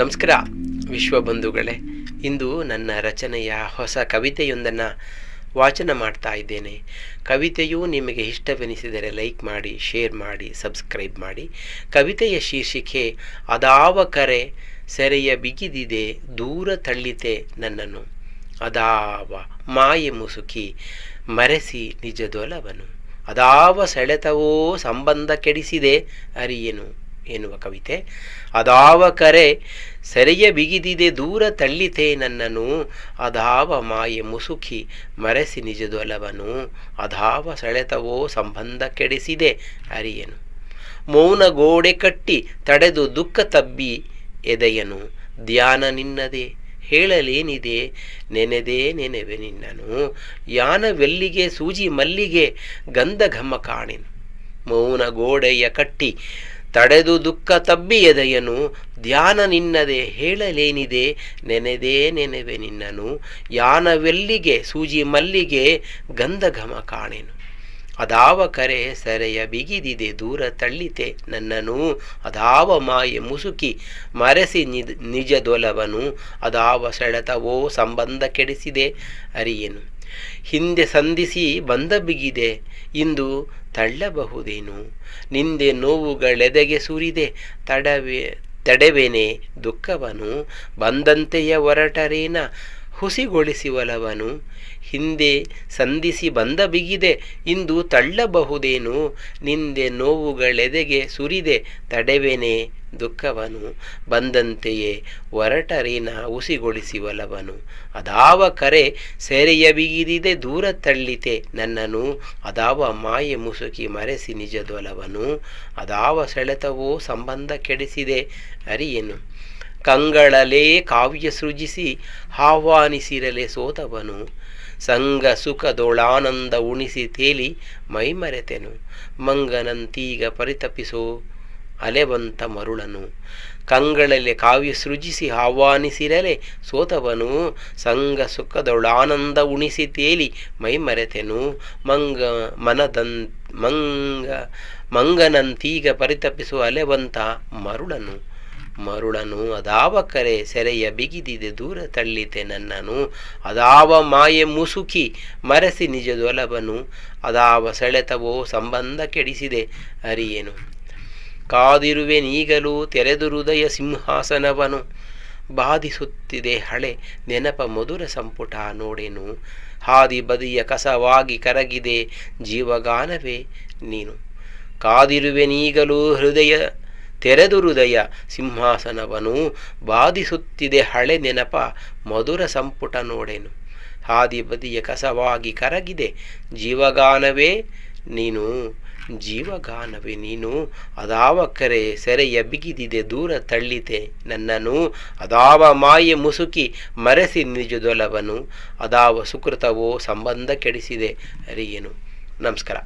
ನಮಸ್ಕಾರ ವಿಶ್ವಬಂಧುಗಳೇ ಇಂದು ನನ್ನ ರಚನೆಯ ಹೊಸ ಕವಿತೆಯೊಂದನ್ನು ವಾಚನ ಮಾಡ್ತಾ ಇದ್ದೇನೆ. ಕವಿತೆಯು ನಿಮಗೆ ಇಷ್ಟವೆನಿಸಿದರೆ ಲೈಕ್ ಮಾಡಿ, ಶೇರ್ ಮಾಡಿ, ಸಬ್ಸ್ಕ್ರೈಬ್ ಮಾಡಿ. ಕವಿತೆಯ ಶೀರ್ಷಿಕೆ, ಅದಾವ ಕರೆ, ಸೆರೆಯ ಬಿಗಿದಿದೆ, ದೂರ ತಳ್ಳಿತೆ ನನ್ನನ್ನು. ಅದಾವ ಮಾಯೆ ಮುಸುಕಿ, ಮರೆಸಿ ನಿಜದೊಲವನು ಅದಾವ ಸೆಳೆತವೋ, ಸಂಬಂಧ ಕೆಡಿಸಿದೆ ಅರಿಯೇನು. ಎನ್ನುವ ಕವಿತೆ. ಅದಾವ ಕರೆ, ಸೆರೆಯ ಬಿಗಿದಿದೆ ದೂರ ತಳ್ಳಿತೆ ನನ್ನನು. ಅದಾವ ಮಾಯೆ ಮುಸುಕಿ ಮರೆಸಿ ನಿಜದೊಲವನು ಅದಾವ ಸೆಳೆತವೋ ಸಂಬಂಧ ಕೆಡಿಸಿದೆ ಅರಿಯನು. ಮೌನ ಗೋಡೆ ಕಟ್ಟಿ ತಡೆದು ದುಃಖ ತಬ್ಬಿ ಎದೆಯನು. ಧ್ಯಾನ ನಿನ್ನದೆ, ಹೇಳಲೇನಿದೆ, ನೆನೆದೇ ನೆನೆವೆ ನಿನ್ನನು. ಯಾನವೆಲ್ಲಿಗೆ ಸೂಜಿ ಮಲ್ಲಿಗೆ ಗಂಧ ಘಮ ಕಾಣೆನು. ಮೌನ ಗೋಡೆಯ ಕಟ್ಟಿ ತಡೆದು ದುಃಖ ತಬ್ಬಿಯದೆಯನು ಧ್ಯಾನ ನಿನ್ನದೆ ಹೇಳಲೇನಿದೆ, ನೆನೆದೇ ನೆನೆವೆ ನಿನ್ನನು. ಯಾನವೆಲ್ಲಿಗೆ, ಸೂಜಿ ಮಲ್ಲಿಗೆ ಗಂಧಘಮ ಕಾಣೆನು. ಅದಾವ ಕರೆ ಸೆರೆಯ ಬಿಗಿದಿದೆ, ದೂರ ತಳ್ಳಿತೆ ನನ್ನನು. ಅದಾವ ಮಾಯೆ ಮುಸುಕಿ ಮರೆಸಿ ನಿಜ ದೊಲವನು ಅದಾವ ಸೆಳೆತವೋ, ಸಂಬಂಧ ಕೆಡಿಸಿದೆ, ಅರಿಯೆನು. ಹಿಂದೆ ಸಂಧಿಸಿ ಬಂದ ಬಿಗಿದೆ ಇಂದು ತಳ್ಳಬಹುದೇನು? ನಿಂದೆ ನೋವುಗಳೆದೆಗೆ ಸುರಿದೆ, ತಡವೆ, ತಡೆವೆನೆ ದುಃಖವನು? ಬಂದಂತೆಯ ಹೊರಟರೇನ ಹುಸಿಗೊಳಿಸಿವಲವನು? ಹಿಂದೆ ಸಂಧಿಸಿ ಬಂದ ಬಿಗಿದೆ ಇಂದು ತಳ್ಳಬಹುದೇನು? ನಿಂದೆ ನೋವುಗಳೆದೆಗೆ ಸುರಿದೆ, ತಡೆವೇನೆ ದುಃಖವನು ಬಂದಂತೆಯೇ ಒರಟರಿನ ಉಸಿಗೊಳಿಸಿವಲವನು ಅದಾವ ಕರೆ ಸೆರೆಯ ಬಿಗಿದಿದೆ ದೂರ ತಳ್ಳಿತೆ ನನ್ನನು. ಅದಾವ ಮಾಯೆ ಮುಸುಕಿ ಮರೆಸಿ ನಿಜದೊಲವನು. ಅದಾವ ಸೆಳೆತವೋ ಸಂಬಂಧ ಕೆಡಿಸಿದೆ ಅರಿಯೇನು. ಕಂಗಳಲೇ ಕಾವ್ಯ ಸೃಜಿಸಿ ಆಹ್ವಾನಿಸಿರಲೆ ಸೋತವನು. ಸಂಗ ಸುಖದೊಳಾನಂದ ಉಣಿಸಿ ತೇಲಿ ಮೈಮರೆತೆನು. ಮಂಗನಂತೀಗ ಪರಿತಪಿಸೋ ಅಲೆವಂತ ಮರುಳನು. ಕಂಗಳಲ್ಲಿ ಕಾವ್ಯ ಸೃಜಿಸಿ ಆಹ್ವಾನಿಸಿರಲೆ, ಸೋತವನು ಸಂಗ ಸುಖದೊಳಾನಂದ ಉಣಿಸಿ ತೇಲಿ ಮೈಮರೆತೆನು. ಮಂಗ ಮನದನ್ ಮಂಗ ಮಂಗನಂತೀಗ ಪರಿತಪಿಸುವ ಅಲೆವಂತ ಮರುಳನು. ಮರುಳನು ಅದಾವ ಕರೆ ಸೆರೆಯ ಬಿಗಿದಿದೆ ದೂರ ತಳ್ಳಿತೆ ನನ್ನನು. ಅದಾವ ಮಾಯೆ ಮುಸುಕಿ ಮರೆಸಿ ನಿಜದೊಲಬನು. ಅದಾವ ಸೆಳೆತವೋ ಸಂಬಂಧ ಕೆಡಿಸಿದೆ ಅರಿಯೇನು. ಕಾದಿರುವೆನೀಗಲೂ ತೆರೆದು ಹೃದಯ ಸಿಂಹಾಸನವನು. ಬಾಧಿಸುತ್ತಿದೆ ಹಳೆ ನೆನಪ ಮಧುರ ಸಂಪುಟ ನೋಡೆನು. ಹಾದಿ ಬದಿಯ ಕಸವಾಗಿ ಕರಗಿದೆ ಜೀವಗಾನವೇ ನೀನು. ಕಾದಿರುವೆನೀಗಲೂ ಹೃದಯ ತೆರೆದು ಹೃದಯ ಸಿಂಹಾಸನವನು. ಬಾಧಿಸುತ್ತಿದೆ ಹಳೆ ನೆನಪ ಮಧುರ ಸಂಪುಟ ನೋಡೆನು. ಹಾದಿ ಬದಿಯ ಕಸವಾಗಿ ಕರಗಿದೆ ಜೀವಗಾನವೇ ನೀನು. ಜೀವಗಾನವೇ ನೀನು? ಅದಾವ ಕರೆ ಸೆರೆಯ ಬಿಗಿದಿದೆ ದೂರ ತಳ್ಳಿತೆ ನನ್ನನು ಅದಾವ ಮಾಯೆ ಮುಸುಕಿ ಮರೆಸಿ ನಿಜದೊಲವನು. ಅದಾವ ಸುಕೃತವೋ ಸಂಬಂಧ ಕೆಡಿಸಿದೆ ಅರಿಯೇನು? ನಮಸ್ಕಾರ.